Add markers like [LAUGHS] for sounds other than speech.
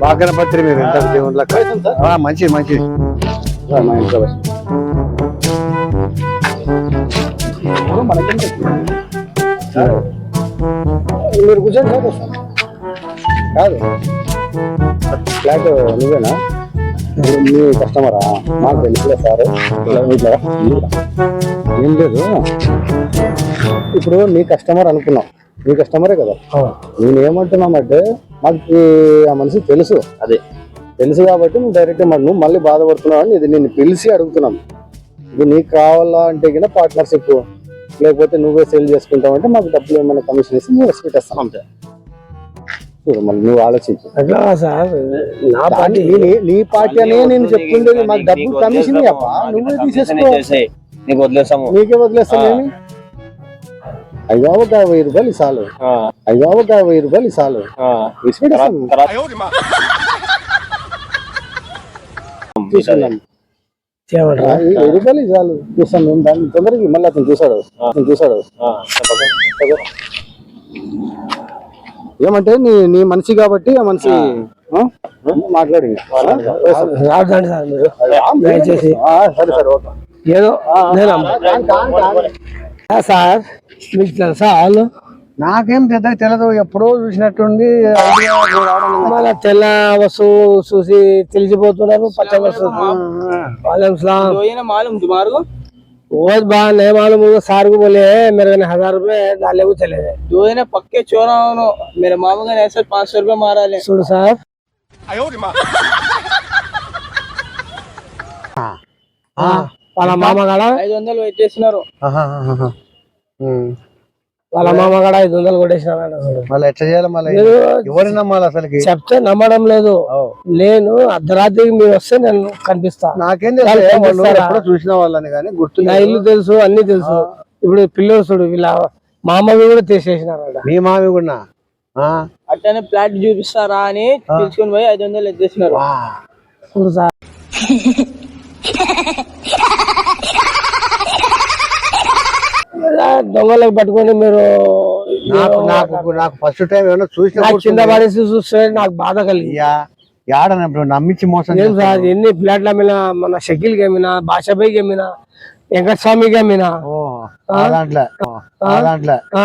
బాగా మీరు దేవుళ్ళ మంచిది మంచిది మా ఇంట్లో మీరు వస్తాను. కాదు. ఫ్లాట్ నువ్వేనా? మీ కస్టమరా? మాకు తెలుసులే సార్. ఏం లేదు. ఇప్పుడు నీ కస్టమర్ అనుకున్నాం. నీ కస్టమరే కదా? నేను ఏమంటున్నామంటే మాకు ఆ మనిషి తెలుసు. అదే. తెలుసు కాబట్టి నువ్వు డైరెక్ట్ మరి నువ్వు మళ్ళీ బాధపడుతున్నావు అని ఇది నేను పిలిచి అడుగుతున్నాం. ఇది నీకు కావాలా అంటే కింద పార్ట్నర్షిప్ లేకపోతే నువ్వే సేల్ చేసుకుంటావు అంటే మాకు డబ్బులు ఏమైనా కమిషన్ ఇస్తే మేము పెట్టేస్తాం అంతే. చూడు మళ్ళీ నువ్వు ఆలోచించు. అట్లా సార్? నా పార్టీ నీ- నీ పార్టీ అనే నేను చెప్తుండేది మాకు డబ్బులు కమిషన్ నువ్వే తీసేసుకో. నీకే వదిలేస్తాను ఒక వెయ్యి రూపాయలు చాలు ఒక వెయ్యి రూపాయలు చాలు వెయ్యి రూపాయలు చాలు చూస్తాను నేను దాన్ని తొందరగా మళ్ళీ అతను చూసాడు అతను చూసాడు. ఏమంటే నీ నీ మనిషి కాబట్టి ఆ మనిషి? మాట్లాడి రాదండి సార్? మీరు. దయచేసి. ఆ, సరే సరే ఓకే. ఏదో నేను ఆ, సార్ మీకు తెలుసా వాళ్ళు నాకేం పెద్దగా తెలియదు ఎప్పుడో చూసినట్టుండి idea రావడం లేదు. మన తెల్ల వస్తువు చూసి తెలిసిపోతున్నారు పచ్చ వస్తువు वालेकुम सलाम तो ये ना मालूम तुम्हारे को बहुत बार नहीं मालूम होगा सार को बोले मेरे को हजार रुपए डाले को चले गए जो है ना पक्के चोरा हो मेरे मामू का ऐसे पाँच सौ रुपये मारा ले सुन साहब వాళ్ళ మామ కాడ? ఐదు వందలు పెట్టేసినారు. వాళ్ళ మామ కాడ ఐదు వందలు కొట్టేసినాడు అసలు. మళ్ళీ ఎట్లా చేయాలి మళ్ళీ? మీరు ఎవరిని నమ్మాలి అసలుకి? చెప్తే నమ్మడం లేదు. నేను అర్ధరాత్రికి మీరు వస్తే నేను కనిపిస్తా. నాకేం తెలుసు చూసిన వాళ్ళని కానీ గుర్తు నా ఇల్లు తెలుసు అన్ని తెలుసు. ఇప్పుడు పిల్లలు చూడు వీళ్ళ మామవి కూడా తీసేసినారట మీ మామి కూడా అట్లనే ప్లాట్ చూపిస్తారా అని పిలుచుకొని పోయి ఐదు వందలు ఎత్తేసినారు [LAUGHS] చూడు సార్ ఇలా దొంగలకు పట్టుకొని మీరు నాకు నాకు నాకు ఫస్ట్ టైం ఏమన్నా చూసిన కింద పడేసి చూస్తే నాకు బాధ కలిగి యాడనప్పుడు నమ్మించి మోసం ఏం. సార్ ఎన్ని ప్లాట్లు అమ్మినా మన షకీల్కి అమ్మినా బాషాబాయికి అమ్మినా వెంకటస్వామికి అమ్మినా దాంట్లో దాంట్లో ఆ.